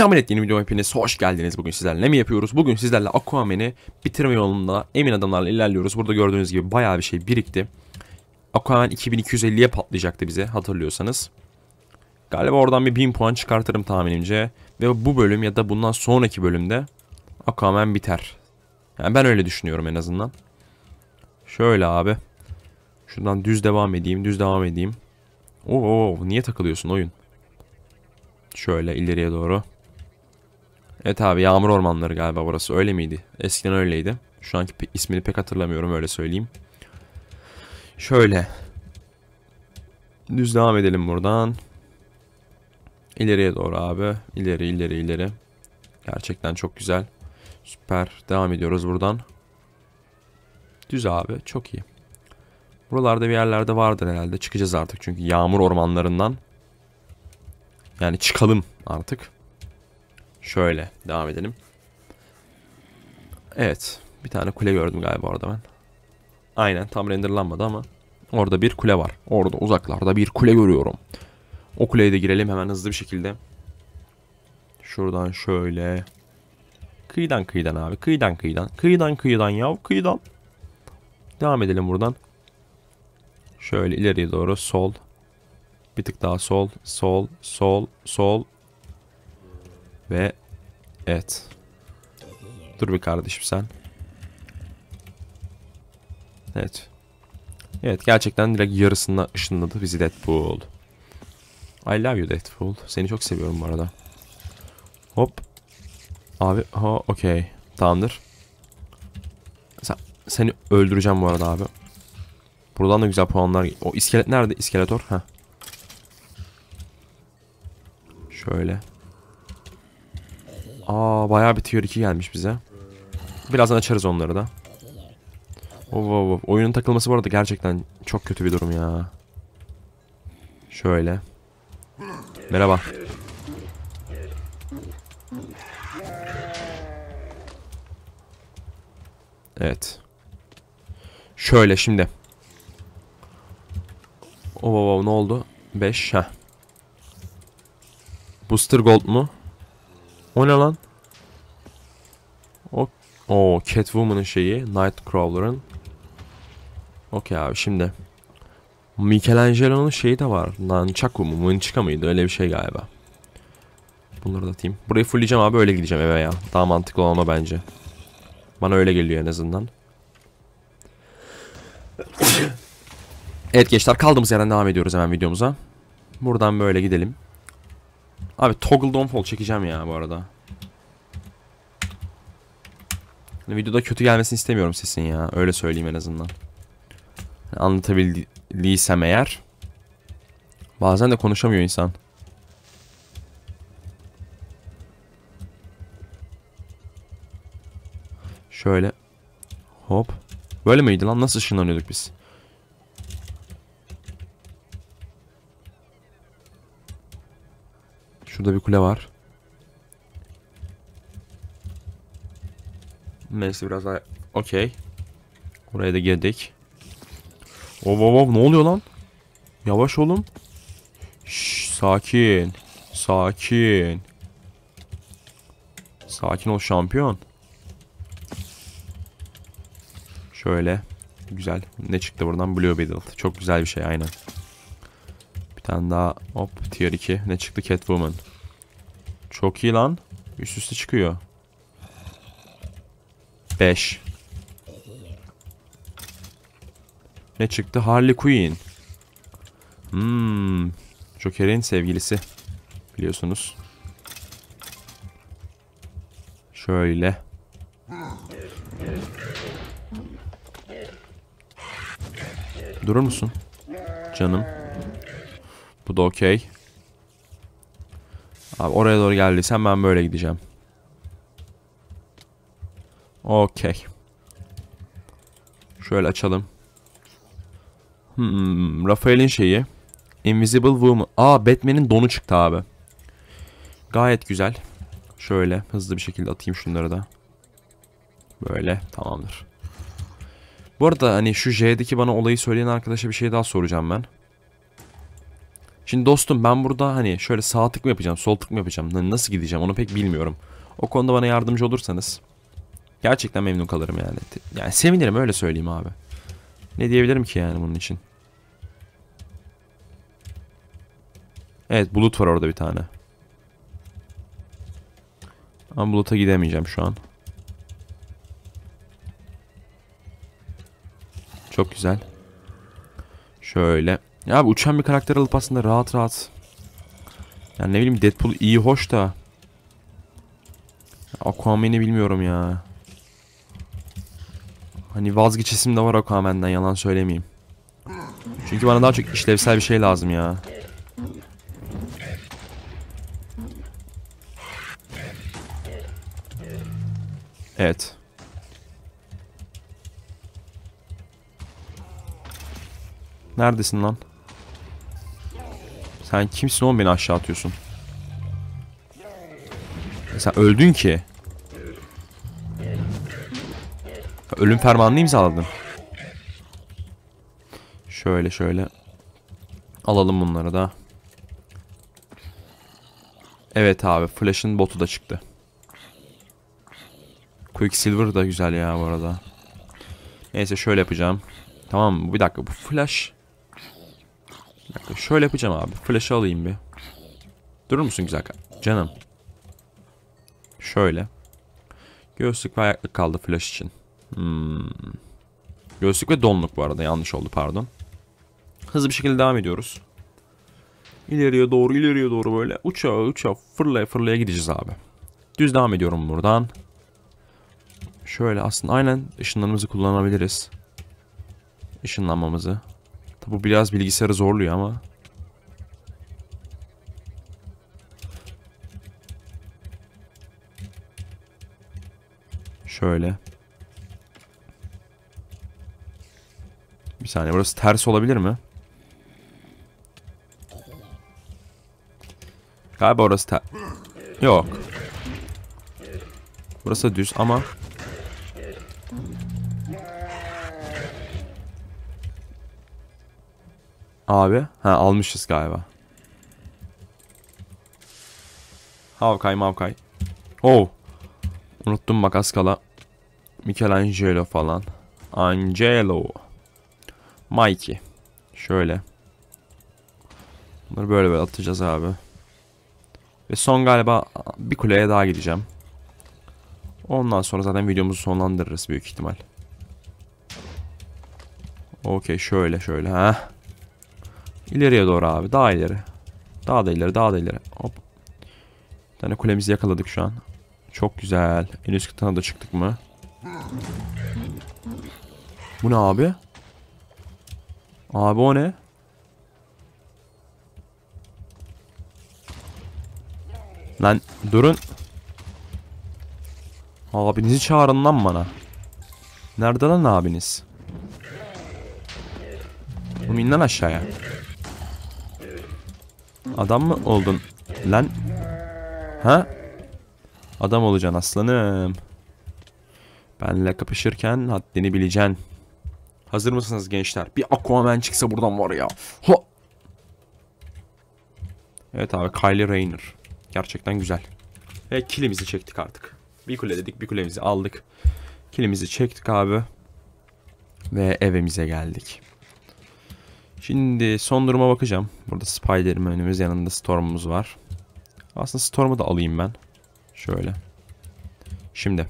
Selamet yeni videoma hepiniz hoş geldiniz. Bugün sizlerle ne mi yapıyoruz? Bugün sizlerle Aquaman'i bitirme yolunda emin adımlarla ilerliyoruz. Burada gördüğünüz gibi bayağı bir şey birikti. Aquaman 2250'ye patlayacaktı bize hatırlıyorsanız. Galiba oradan bir 1000 puan çıkartırım tahminimce. Ve bu bölüm ya da bundan sonraki bölümde Aquaman biter. Yani ben öyle düşünüyorum en azından. Şöyle abi. Şuradan düz devam edeyim, düz devam edeyim. Oo, niye takılıyorsun oyun? Şöyle ileriye doğru. Evet abi yağmur ormanları galiba burası öyle miydi? Eskiden öyleydi. Şu anki pe- ismini pek hatırlamıyorum öyle söyleyeyim. Şöyle. Düz devam edelim buradan. İleriye doğru abi. İleri ileri ileri. Gerçekten çok güzel. Süper. Devam ediyoruz buradan. Düz abi. Çok iyi. Buralarda bir yerlerde vardır herhalde. Çıkacağız artık çünkü yağmur ormanlarından. Yani çıkalım artık. Şöyle devam edelim. Evet. Bir tane kule gördüm galiba orada ben. Aynen tam renderlanmadı ama. Orada bir kule var. Orada uzaklarda bir kule görüyorum. O kuleye de girelim hemen hızlı bir şekilde. Şuradan şöyle. Kıyıdan kıyıdan abi. Kıyıdan kıyıdan. Kıyıdan kıyıdan yav. Kıyıdan. Devam edelim buradan. Şöyle ileriye doğru sol. Bir tık daha sol. Sol. Sol. Sol. Ve evet. Dur bir kardeşim sen. Evet. Evet gerçekten direkt yarısında ışınladı bizi Deadpool. I love you Deadpool. Seni çok seviyorum bu arada. Hop. Abi ha okey. Tamamdır. Sen, seni öldüreceğim bu arada abi. Buradan da güzel puanlar. O iskelet nerede? İskeletor. Ha. Şöyle. Aa bayağı bir tier 2 gelmiş bize. Birazdan açarız onları da. Of of of. Oyunun takılması bu arada gerçekten çok kötü bir durum ya. Şöyle. Merhaba. Evet. Şöyle şimdi. Of of of ne oldu? 5 ha. Booster Gold mu? O ne lan? O, o Catwoman'ın şeyi, Nightcrawler'ın. Okey abi şimdi. Michelangelo'nun şeyi de var. Nunchaku mu? Mınçika mıydı? Öyle bir şey galiba. Bunları da atayım. Burayı fullleyeceğim abi öyle gideceğim eve ya. Daha mantıklı olan o bence. Bana öyle geliyor en azından. evet gençler kaldığımız yerden devam ediyoruz hemen videomuza. Buradan böyle gidelim. Abi toggle downfall çekeceğim ya bu arada. Hani videoda kötü gelmesini istemiyorum sesin ya. Öyle söyleyeyim en azından. Hani Anlatabildiysem eğer. Bazen de konuşamıyor insan. Şöyle. Hop. Böyle miydi lan? Nasıl ışınlanıyorduk biz? Şurada bir kule var. Neyse biraz daha... Okey. Oraya da girdik. Ov ov ne oluyor lan? Yavaş olun. Şş, sakin. Sakin. Sakin ol şampiyon. Şöyle. Güzel. Ne çıktı buradan? Blue Beetle. Çok güzel bir şey aynen. Tane daha. Hop tier 2. Ne çıktı? Catwoman. Çok iyi lan. Üst üste çıkıyor. 5. Ne çıktı? Harley Quinn. Hmm. Joker'in sevgilisi. Biliyorsunuz. Şöyle. Durur musun? Canım. Bu da okey. Abi oraya doğru geldiysen ben böyle gideceğim. Okey. Şöyle açalım. Hmm, Rafael'in şeyi. Invisible Woman. Aa Batman'in donu çıktı abi. Gayet güzel. Şöyle hızlı bir şekilde atayım şunları da. Böyle tamamdır. Bu arada hani şu J'deki bana olayı söyleyen arkadaşa bir şey daha soracağım ben. Şimdi dostum ben burada hani şöyle sağ tık mı yapacağım, sol tık mı yapacağım, n- nasıl gideceğim onu pek bilmiyorum. O konuda bana yardımcı olursanız gerçekten memnun kalırım yani. Yani sevinirim öyle söyleyeyim abi. Ne diyebilirim ki yani bunun için? Evet bulut var orada bir tane. Ama buluta gidemeyeceğim şu an. Çok güzel. Şöyle. Ya abi uçan bir karakter alıp aslında rahat rahat. Yani ne bileyim Deadpool iyi hoş da. Aquaman'i bilmiyorum ya. Hani vazgeçesim de var Aquaman'den yalan söylemeyeyim. Çünkü bana daha çok işlevsel bir şey lazım ya. Evet. Neredesin lan? Sen kimsin oğlum beni aşağı atıyorsun? E Sen öldün ki. Ölüm fermanını imzaladın. Şöyle şöyle. Alalım bunları da. Evet abi Flash'ın botu da çıktı. Quicksilver da güzel ya bu arada. Neyse şöyle yapacağım. Tamam? Bir dakika bu Flash. Dakika şöyle yapacağım abi. Flash'ı alayım bir. Durur musun güzel canım? Şöyle. Göğüslük ve ayaklık kaldı Flash için. Hmm. Göğüslük ve donluk bu arada yanlış oldu pardon. Hızlı bir şekilde devam ediyoruz. İleriye doğru ileriye doğru böyle uçağa uçağa fırlaya fırlaya gideceğiz abi. Düz devam ediyorum buradan. Şöyle aslında aynen ışınlarımızı kullanabiliriz. Işınlanmamızı. Tabi bu biraz bilgisayarı zorluyor ama. Şöyle. Bir saniye burası ters olabilir mi? Galiba orası ter... Yok. Burası düz ama... Abi. Ha almışız galiba. Havkay mavkay. Oh. Unuttum bak az kala. Michelangelo falan. Angelo. Mikey. Şöyle. Bunları böyle böyle atacağız abi. Ve son galiba bir kuleye daha gideceğim. Ondan sonra zaten videomuzu sonlandırırız büyük ihtimal. Okey şöyle şöyle ha. İleriye doğru abi daha ileri. Daha da ileri daha da ileri. Hop. Bir tane kulemizi yakaladık şu an. Çok güzel. En üst katına da çıktık mı? Bu ne abi? Abi o ne? Lan durun. Abinizi çağırın lan bana. Nerede lan abiniz? Oğlum in lan aşağıya. Adam mı oldun? Lan. Ha? Adam olacaksın aslanım. Benle kapışırken haddini bileceksin. Hazır mısınız gençler? Bir Aquaman çıksa buradan var ya. Ha! Evet abi Kylie Rayner. Gerçekten güzel. Ve kilimizi çektik artık. Bir kule dedik bir kulemizi aldık. Kilimizi çektik abi. Ve evimize geldik. Şimdi son duruma bakacağım. Burada Spider-Man'imiz yanında Storm'umuz var. Aslında Storm'u da alayım ben. Şöyle. Şimdi.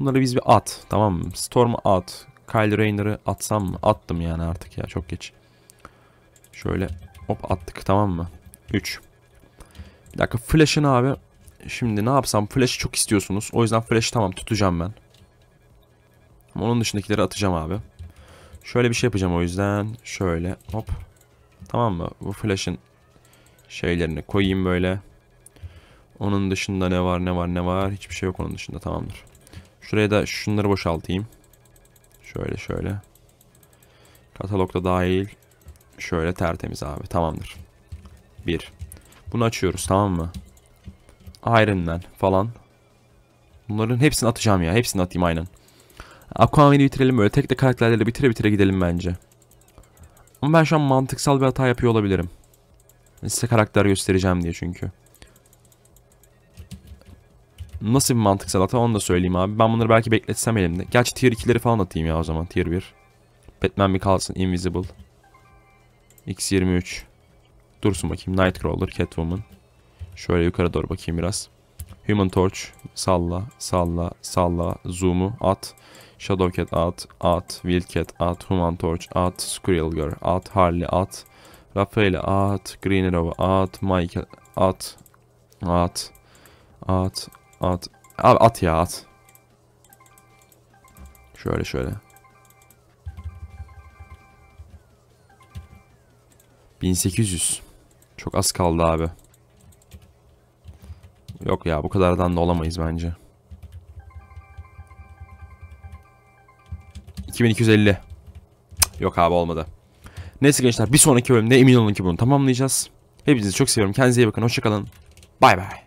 Bunları biz bir at. Tamam mı? Storm'u at. Kyle Rayner'ı atsam mı? Attım yani artık ya çok geç. Şöyle hop attık tamam mı? 3. Bir dakika Flash'ın abi. Şimdi ne yapsam? Flash'ı çok istiyorsunuz. O yüzden Flash'ı tamam tutacağım ben. Ama onun dışındakileri atacağım abi. Şöyle bir şey yapacağım o yüzden. Şöyle hop. Tamam mı? Bu Flash'ın şeylerini koyayım böyle. Onun dışında ne var ne var ne var. Hiçbir şey yok onun dışında tamamdır. Şuraya da şunları boşaltayım. Şöyle şöyle. Katalogda dahil. Şöyle tertemiz abi. Tamamdır. Bir. Bunu açıyoruz tamam mı? Iron Man falan. Bunların hepsini atacağım ya. Hepsini atayım aynen. Aquaman'i bitirelim böyle. Tek de karakterlerle bitire bitire gidelim bence. Ama ben şu an mantıksal bir hata yapıyor olabilirim. Size karakter göstereceğim diye çünkü. Nasıl bir mantıksal hata onu da söyleyeyim abi. Ben bunları belki bekletsem elimde. Gerçi tier 2'leri falan atayım ya o zaman tier 1. Batman bir kalsın. Invisible. X23. Dursun bakayım. Nightcrawler, Catwoman. Şöyle yukarı doğru bakayım biraz. Human Torch. Salla, salla, salla. Zoom'u at. Shadowcat at, at. Wildcat at. Human Torch at. Squirrel Girl at. Harley at. Rafael at. Green Arrow at. Michael at. At. At. At. Abi at ya at. Şöyle şöyle. 1800. Çok az kaldı abi. Yok ya bu kadardan da olamayız bence. 2250. Cık, Yok abi olmadı. Neyse gençler bir sonraki bölümde emin olun ki bunu tamamlayacağız. Hepinizi çok seviyorum. Kendinize iyi bakın. Hoşçakalın. Bay bay.